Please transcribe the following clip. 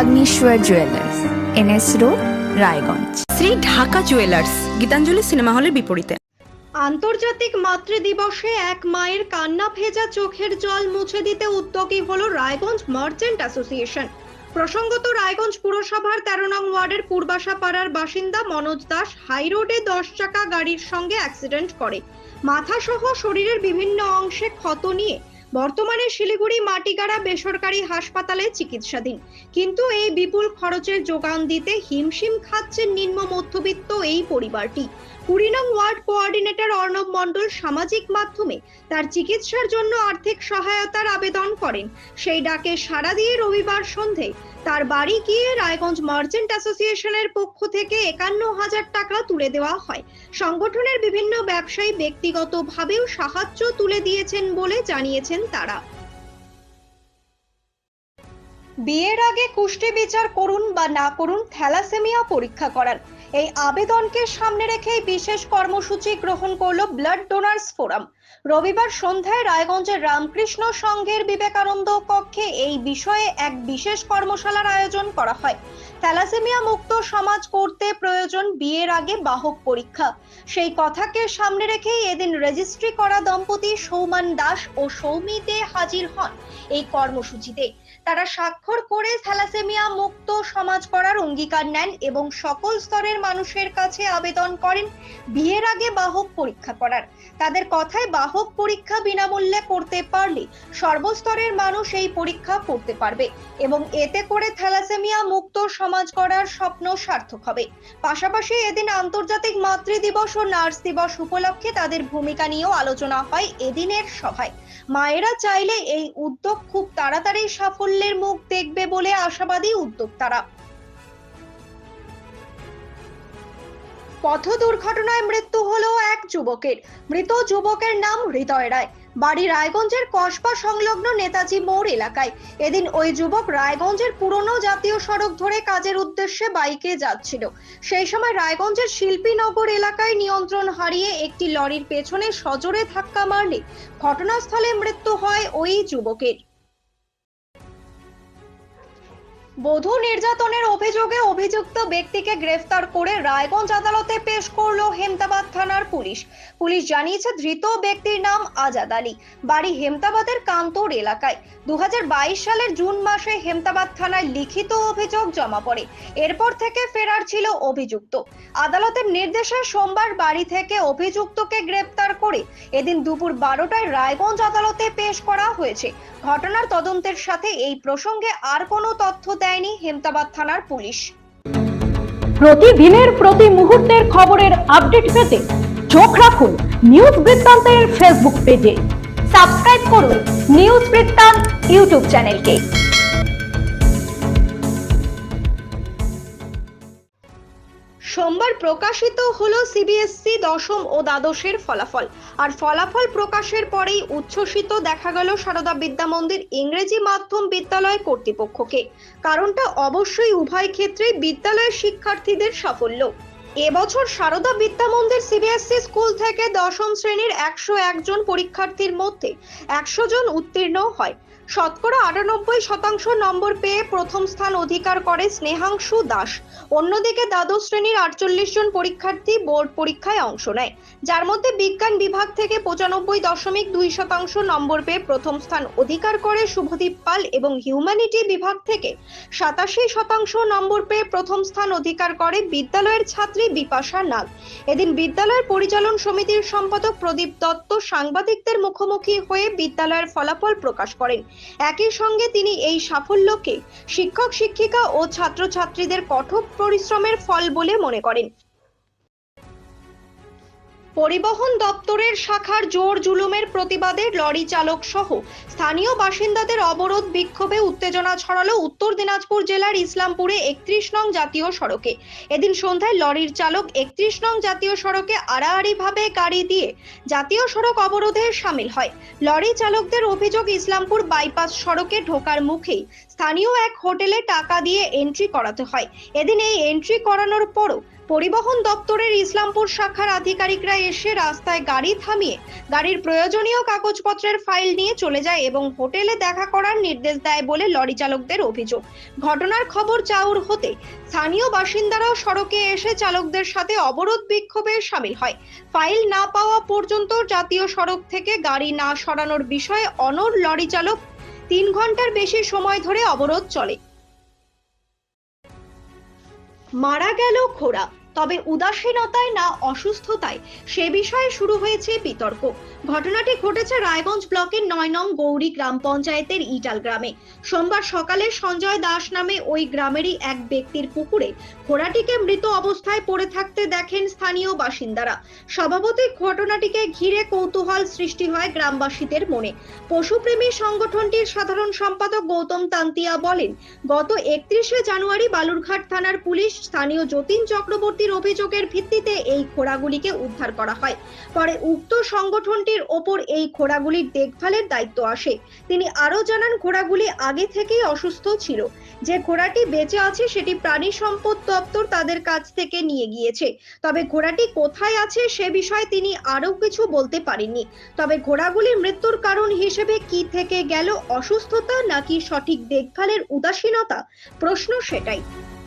Agnishwar jewellers NS road Raiganj Shri Dhaka jewellers Gitanjali cinema হলের বিপরীতে। আন্তর্জাতিক মাতৃ দিবসে এক মায়ের কান্না ভেজা চোখের জল মুছে দিতে উদ্যোগী হলো রায়গঞ্জ মার্চেন্ট অ্যাসোসিয়েশন প্রসঙ্গত রায়গঞ্জ পুরসভার তেরো নং ওয়ার্ডের পূর্বাশা পাড়ার বাসিন্দা মনোজ দাস হাই রোডে দশ চাকা গাড়ির সঙ্গে অ্যাক্সিডেন্ট করে। মাথা সহ শরীরের বিভিন্ন অংশে ক্ষত নিয়ে বর্তমানে শিলিগুড়ি মাটিগাড়া বেসরকারি হাসপাতালে চিকিৎসাধীন। কিন্তু এই বিপুল খরচের যোগান দিতে হিমশিম খাচ্ছেন নিম্ন মধ্যবিত্ত এই পরিবারটি। কুড়ি নং ওয়ার্ড কোঅর্ডিনেটর অর্ণব মণ্ডল সামাজিক মাধ্যমে তার চিকিৎসার জন্য আর্থিক সহায়তার আবেদন করেন। সেই ডাকে সাড়া দিয়ে রবিবার সন্ধে তার বাড়ি গিয়ে রায়গঞ্জ মার্চেন্ট অ্যাসোসিয়েশনের পক্ষ থেকে একান্ন হাজার টাকা তুলে দেওয়া হয়। সংগঠনের বিভিন্ন ব্যবসায়ী ব্যক্তিগতভাবেও সাহায্য তুলে দিয়েছেন বলে জানিয়েছেন তারা। বিয়ের আগে কুষ্টি বিচার করুন বা না করুন, থ্যালাসেমিয়া পরীক্ষা করান এই আবেদনকে সামনে রেখেই বিশেষ কর্মসূচি গ্রহণ করল ব্লাড ডোনার্স ফোরাম। রবিবার সন্ধ্যায় রায়গঞ্জের রামকৃষ্ণ সংঘের বিবেকানন্দ কক্ষে এই বিষয়ে এক বিশেষ কর্মশালার আয়োজন করা হয়। থ্যালাসেমিয়া মুক্ত সমাজ করতে প্রয়োজন বিয়ের আগে বাহক পরীক্ষা। সেই কথাকে সামনে রেখেই এদিন রেজিস্ট্রি করা দম্পতি সৌমান দাস ও সৌমি দে হাজির হন এই কর্মসূচিতে। তারা স্বাক্ষর করে থ্যালাসেমিয়া মুক্ত সমাজ করার অঙ্গীকার নেন এবং সকল স্তরের মানুষের কাছে আবেদন করেন বিয়ের আগে বাহক পরীক্ষা করার। তাদের কথায় বাহক পরীক্ষা বিনামূল্যে করতে পারলে সর্বস্তরের মানুষ এই পরীক্ষা করতে পারবে এবং এতে করে থ্যালাসেমিয়া মুক্ত সমাজ গড়ার স্বপ্ন সার্থক হবে। পাশাপাশি এদিন আন্তর্জাতিক মাতৃ দিবস ও নার্স দিবস উপলক্ষে তাদের ভূমিকা নিয়েও আলোচনা হয় এদিনের সভায়। মায়েরা চাইলে এই উদ্যোগ খুব তাড়াতাড়ি সাফল্যের মুখ দেখবে বলে আশাবাদী উদ্যোক্তারা। পথ দুর্ঘটনায় মৃত্যু হলো এক যুবকের। মৃত যুবকের নাম হৃদয় রায়। বাড়ি রায়গঞ্জের কসবা সংলগ্ন নেতাজি মোড় এলাকায়। এদিন ওই যুবক রায়গঞ্জের পুরনো জাতীয় সড়ক ধরে কাজের উদ্দেশ্যে বাইকে যাচ্ছিল। সেই সময় রায়গঞ্জের শিল্পীনগর এলাকায় নিয়ন্ত্রণ হারিয়ে একটি লরির পেছনে সজোরে ধাক্কা মারলে ঘটনাস্থলে মৃত্যু হয় ওই যুবকের। বধূ নির্যাতনের অভিযোগে অভিযুক্ত ব্যক্তিকে গ্রেফতার করে রায়গঞ্জ আদালতে পেশ করল হেমতাবাদ থানার পুলিশ। পুলিশ জানিয়েছে, ধৃত ব্যক্তির নাম আজাদ আলী। বাড়ি হেমতাবাদের কান্তর এলাকায়। দু হাজার বাইশ সালের জুন মাসে হেমতাবাদ থানায় লিখিত অভিযোগ জমা পড়ে। এরপর থেকে ফেরার ছিল অভিযুক্ত। আদালতের নির্দেশে সোমবার বাড়ি থেকে অভিযুক্তকে গ্রেফতার করে এদিন দুপুর বারোটায় রায়গঞ্জ আদালতে পেশ করা হয়েছে। ঘটনার তদন্তের সাথে এই প্রসঙ্গে আর কোনো তথ্য দেয়নি হেমতাবাদ থানার পুলিশ। প্রতিদিনের প্রতি মুহূর্তের খবরের আপডেট পেতে চোখ রাখুন নিউজ বৃত্তান্তের ফেসবুক পেজে। সাবস্ক্রাইব করুন নিউজ বৃত্তান্ত ইউটিউব চ্যানেলকে। সোমবার প্রকাশিত হলো সিবিএসসি দশম ও দ্বাদশের ফলাফল। আর ফলাফল প্রকাশের পরেই উচ্ছ্বসিত দেখা গেল সারদা বিদ্যা মন্দির ইংরেজি মাধ্যম বিদ্যালয় কর্তৃপক্ষকে। কারণটা অবশ্যই উভয় ক্ষেত্রে বিদ্যালয়ের শিক্ষার্থীদের সাফল্য। এবছর সারদা বিদ্যা মন্দির সিবিএসসি স্কুল থেকে দশম শ্রেণির একশো একজন পরীক্ষার্থীর মধ্যে একশো জন উত্তীর্ণ হয়। শতকরা আটানব্বই শতাংশ নম্বর পেয়ে প্রথম স্থান অধিকার করে স্নেহাংশু দাস। অন্যদিকে দ্বাদশ শ্রেণির আটচল্লিশ জন পরীক্ষার্থী বোর্ড পরীক্ষায় অংশ নেয়, যার মধ্যে বিজ্ঞান বিভাগ থেকে পঁচানব্বই দশমিক দুই শতাংশ নম্বর পেয়ে প্রথম স্থান অধিকার করে শুভদীপ পাল এবং হিউম্যানিটি বিভাগ থেকে সাতাশি শতাংশ নম্বর পেয়ে প্রথম স্থান অধিকার করে বিদ্যালয়ের ছাত্রী বিপাশা নাগ। এদিন বিদ্যালয়ের পরিচালন সমিতির সম্পাদক প্রদীপ দত্ত সাংবাদিকদের মুখোমুখি হয়ে বিদ্যালয়ের ফলাফল প্রকাশ করেন। একই সঙ্গে তিনি এই সাফল্যকে শিক্ষক, শিক্ষিকা ও ছাত্রছাত্রীদের কঠোর পরিশ্রমের ফল বলে মনে করেন। পরিবহন দপ্তরের শাখার জোর জুলুমের প্রতিবাদে লরি চালক সহ স্থানীয় বাসিন্দাদের অবরোধ বিক্ষোভে উত্তেজনা ছড়ালো উত্তর দিনাজপুর জেলার ইসলামপুরে একত্রিশ নং জাতীয় সড়কে। এদিন সন্ধ্যায় লরির চালক একত্রিশ নং জাতীয় সড়কে আড়াআড়িভাবে গাড়ি দিয়ে জাতীয় সড়ক অবরোধে সামিল হয়। লরি চালকদের অভিযোগ ইসলামপুর বাইপাস সড়কে ঢোকার মুখেই স্থানীয় এক হোটেলে টাকা দিয়ে এন্ট্রি করাতে হয়। এদিন এই এন্ট্রি করানোর পরও পরিবহন দপ্তরের ইসলামপুর শাখার আধিকারিকরা এসে রাস্তায় গাড়ি থামিয়ে গাড়ির প্রয়োজনীয় কাগজপত্রের ফাইল নিয়ে চলে যায় এবং হোটেলে দেখা করার নির্দেশ দেয় বলে লরি চালকদের অভিযোগ। ঘটনার খবর চাউর হতে স্থানীয় বাসিন্দারাও সড়কে এসে চালকদের সাথে অবরোধ বিক্ষোভে সামিল হয়। ফাইল না পাওয়া পর্যন্ত জাতীয় সড়ক থেকে গাড়ি না সরানোর বিষয়ে অনর লরি চালক তিন ঘণ্টার বেশি সময় ধরে অবরোধ চলে। মারা গেল খোড়া। তবে উদাসীনতায় না অসুস্থতায় সে বিষয়ে শুরু হয়েছে বিতর্ক। ঘটনাটি ঘটেছে রায়গঞ্জ ব্লকের নয় নং গৌরী গ্রাম পঞ্চায়েতের ইটাল গ্রামে। সোমবার সকালে সঞ্জয় দাস নামে ওই গ্রামেরই এক ব্যক্তির পুকুরে ঘোড়াটিকে মৃত অবস্থায় পড়ে থাকতে দেখেন স্থানীয় বাসিন্দারা। স্বভাবতই ঘটনাটিকে ঘিরে কৌতূহল সৃষ্টি হয় গ্রামবাসীদের মনে। পশুপ্রেমী সংগঠনটির সাধারণ সম্পাদক গৌতম তান্তিয়া বলেন, গত একত্রিশে জানুয়ারি বালুরঘাট থানার পুলিশ স্থানীয় যতীন চক্রবর্তীর অভিযোগের ভিত্তিতে এই ঘোড়াগুলিকে উদ্ধার করা হয়। পরে উক্ত সংগঠনটির ওপর এই ঘোড়াগুলির দেখভালের দায়িত্ব আসে। তিনি আরও জানান ঘোড়াগুলি আগে থেকেই অসুস্থ ছিল। যে ঘোড়াটি বেঁচে আছে সেটি প্রাণী সম্পদ দপ্তর তাদের কাছ থেকে নিয়ে গিয়েছে। তবে ঘোড়াটি কোথায় আছে সে বিষয়ে তিনি আরও কিছু বলতে পারেননি। তবে ঘোড়াগুলির মৃত্যুর কারণ হিসেবে কি থেকে গেল অসুস্থতা নাকি সঠিক দেখভালের উদাসীনতা? প্রশ্ন সেটাই।